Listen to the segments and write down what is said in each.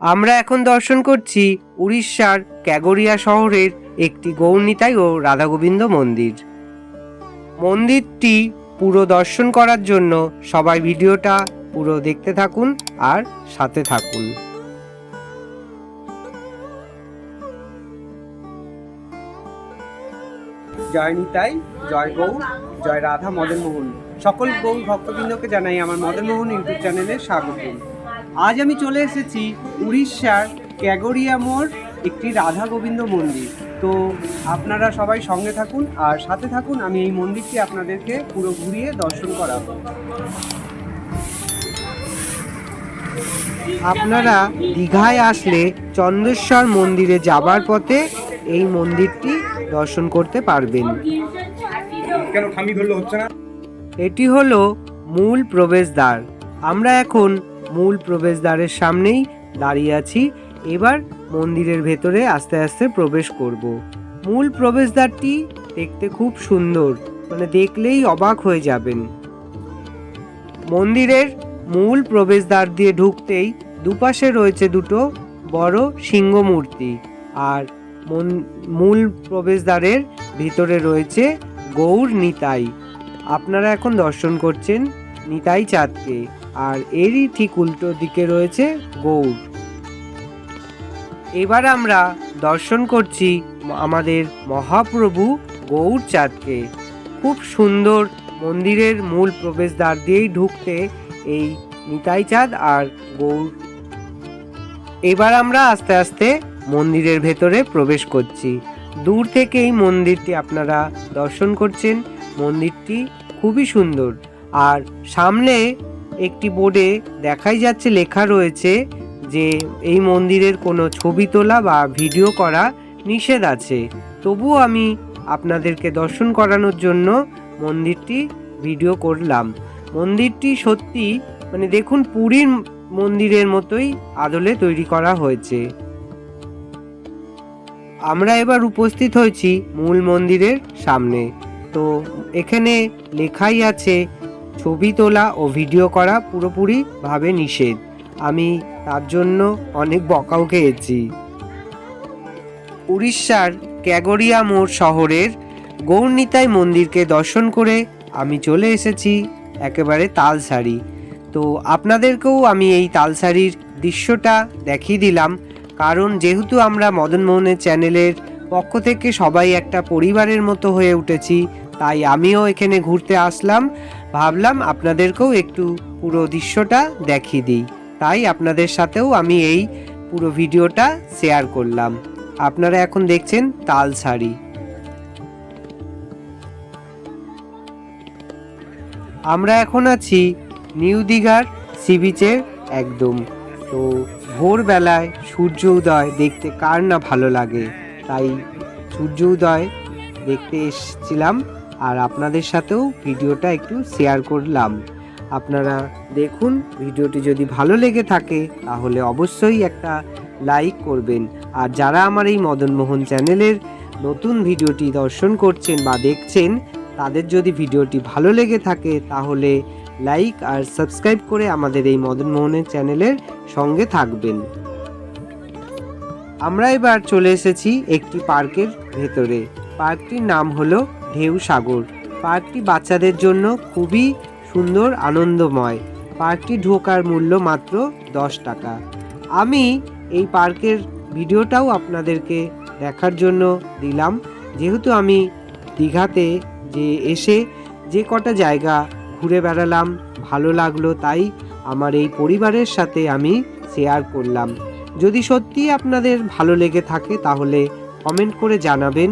আমরা এখন দর্শন করছি উড়িষ্যার ক্যাগোরিয়া শহরের একটি গৌরনিতাই ও রাধাগোবিন্দ মন্দির। মন্দিরটি পুরো দর্শন করার জন্য সবাই ভিডিওটা পুরো দেখতে থাকুন আর সাথে থাকুন। জয় নিতাই, জয় গৌর জয় রাধা মদনমোহন। সকল গৌর ভক্তবৃন্দকে জানাই আমার মদনমোহন ইউটিউব চ্যানেলে স্বাগত আজ আমি চলে এসেছি উড়িষ্যার ক্যাগোরিয়া মোড় একটি রাধা গোবিন্দ মন্দির। তো আপনারা সবাই সঙ্গে থাকুন আর সাথে থাকুন আমি এই মন্দিরটি আপনাদেরকে পুরো ঘুরিয়ে দর্শন করাবো। আপনারা দীঘায় আসলে চন্দ্রেশ্বর মন্দিরে যাবার পথে এই মন্দিরটি দর্শন করতে পারবেন। কেন হচ্ছে না? এটি হলো মূল প্রবেশদ্বার। আমরা এখন মূল প্রবেশদ্বারের সামনেই দাঁড়িয়ে আছি। এবার মন্দিরের ভেতরে আস্তে আস্তে প্রবেশ করব। মূল প্রবেশদ্বারটি দেখতে খুব সুন্দর মানে দেখলেই অবাক হয়ে যাবেন। মন্দিরের মূল প্রবেশদ্বার দিয়ে ঢুকতেই দুপাশে রয়েছে দুটো বড় সিংহ মূর্তি আর মূল প্রবেশদ্বারের ভিতরে রয়েছে গৌর নিতাই। আপনারা এখন দর্শন করছেন নিতাই চাঁদকে। আর এরই ঠিক উল্টো দিকে রয়েছে গৌর এবার আমরা দর্শন করছি আমাদের মহাপ্রভু গৌর চাঁদকে। খুব সুন্দর মন্দিরের মূল প্রবেশদ্বার দিয়েই ঢুকতে এই নিতাই চাঁদ আর গৌর এবার আমরা আস্তে আস্তে মন্দিরের ভেতরে প্রবেশ করছি। দূর থেকে এই মন্দিরটি আপনারা দর্শন করছেন। মন্দিরটি খুবই সুন্দর। আর সামনে একটি বোর্ডে দেখাই যাচ্ছে, লেখা রয়েছে যে এই মন্দিরের কোনো ছবি তোলা বা ভিডিও করা নিষেধ আছে। তবুও আমি আপনাদেরকে দর্শন করানোর জন্য মন্দিরটি ভিডিও করলাম। মন্দিরটি সত্যি মানে দেখুন, পুরীর মন্দিরের মতোই আদলে তৈরি করা হয়েছে। আমরা এবার উপস্থিত হয়েছি মূল মন্দিরের সামনে। তো এখানে লেখাই আছে ছবি তোলা ও ভিডিও করা পুরোপুরিভাবে নিষেধ। আমি তার জন্য অনেক বকাও খেয়েছি। উড়িষ্যার ক্যাগোরিয়া মোড় শহরের গৌরনিতাই মন্দিরকে দর্শন করে আমি চলে এসেছি একেবারে তালসারি। তো আপনাদেরকেও আমি এই তালসারির দৃশ্যটা দেখিয়ে দিলাম। কারণ যেহেতু আমরা মদনমোহনের চ্যানেলের পক্ষ থেকে সবাই একটা পরিবারের মতো হয়ে উঠেছি তাই আমিও এখানে ঘুরতে আসলাম। ভাবলাম আপনাদেরকেও একটু পুরো দৃশ্যটা দেখিয়ে দিই। তাই আপনাদের সাথেও আমি এই পুরো ভিডিওটা শেয়ার করলাম। আপনারা এখন দেখছেন তাল শাড়ি আমরা এখন আছি নিউ দীঘার সি বিচের একদম। তো ভোরবেলায় সূর্য উদয় দেখতে কার না ভালো লাগে? তাই সূর্য উদয় দেখতে এসেছিলাম। আর আপনাদের সাথেও ভিডিওটা একটু শেয়ার করলাম। আপনারা দেখুন, ভিডিওটি যদি ভালো লেগে থাকে, তাহলে অবশ্যই একটা লাইক করবেন। আর যারা আমার এই মদনমোহন চ্যানেলের নতুন ভিডিওটি দর্শন করছেন বা দেখছেন, তাদের যদি ভিডিওটি ভালো লেগে থাকে, তাহলে লাইক আর সাবস্ক্রাইব করে আমাদের এই মদনমোহনের চ্যানেলের সঙ্গে থাকবেন। আমরা এবার চলে এসেছি একটি পার্কের ভেতরে। পার্কটির নাম হলো ঢেউ সাগর। পার্কটি বাচ্চাদের জন্য খুবই সুন্দর, আনন্দময়। পার্কটি ঢোকার মূল্য মাত্র দশ টাকা। আমি এই পার্কের ভিডিওটাও আপনাদেরকে দেখার জন্য দিলাম। যেহেতু আমি দীঘাতে যে এসে যে কটা জায়গা ঘুরে বেড়ালাম, ভালো লাগল তাই আমার এই পরিবারের সাথে আমি শেয়ার করলাম। যদি সত্যি আপনাদের ভালো লেগে থাকে তাহলে কমেন্ট করে জানাবেন।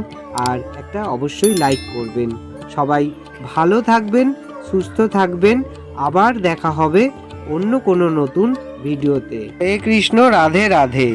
আর একটা অবশ্যই লাইক করবেন। সবাই ভালো থাকবেন, সুস্থ থাকবেন। আবার দেখা হবে অন্য কোনো নতুন ভিডিওতে। হে কৃষ্ণ, রাধে রাধে।